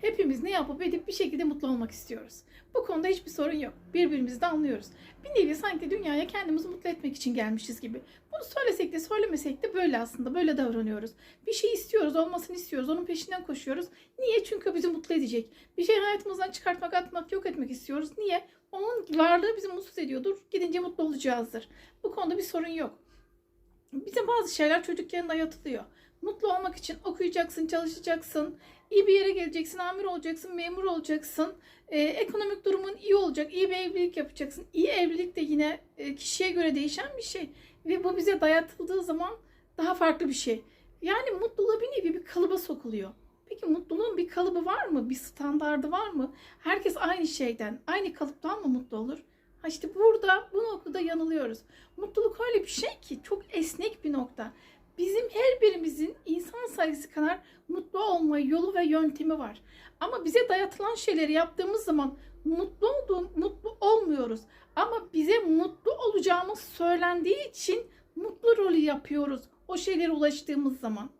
Hepimiz ne yapıp edip bir şekilde mutlu olmak istiyoruz. Bu konuda hiçbir sorun yok. Birbirimizi de anlıyoruz. Bir nevi sanki dünyaya kendimizi mutlu etmek için gelmişiz gibi. Bunu söylesek de söylemesek de böyle aslında. Böyle davranıyoruz. Bir şey istiyoruz, olmasını istiyoruz. Onun peşinden koşuyoruz. Niye? Çünkü bizi mutlu edecek. Bir şey hayatımızdan çıkartmak, atmak, yok etmek istiyoruz. Niye? Onun varlığı bizi mutsuz ediyordur. Gidince mutlu olacağızdır. Bu konuda bir sorun yok. Bize bazı şeyler çocukken dayatılıyor. Mutlu olmak için okuyacaksın, çalışacaksın, iyi bir yere geleceksin, amir olacaksın, memur olacaksın, Ee, ekonomik durumun iyi olacak, iyi bir evlilik yapacaksın. İyi evlilik de yine e, kişiye göre değişen bir şey ve bu bize dayatıldığı zaman daha farklı bir şey. Yani mutluluğa bir nevi bir kalıba sokuluyor. Peki mutluluğun bir kalıbı var mı? Bir standardı var mı? Herkes aynı şeyden, aynı kalıptan mı mutlu olur? Ha işte burada bu noktada yanılıyoruz. Mutluluk öyle bir şey ki çok esnek bir nokta. Bizim her birimizin insan sayısı kadar mutlu olma yolu ve yöntemi var. Ama bize dayatılan şeyleri yaptığımız zaman mutlu olduğum, mutlu olmuyoruz. Ama bize mutlu olacağımız söylendiği için mutlu rolü yapıyoruz. O şeylere ulaştığımız zaman.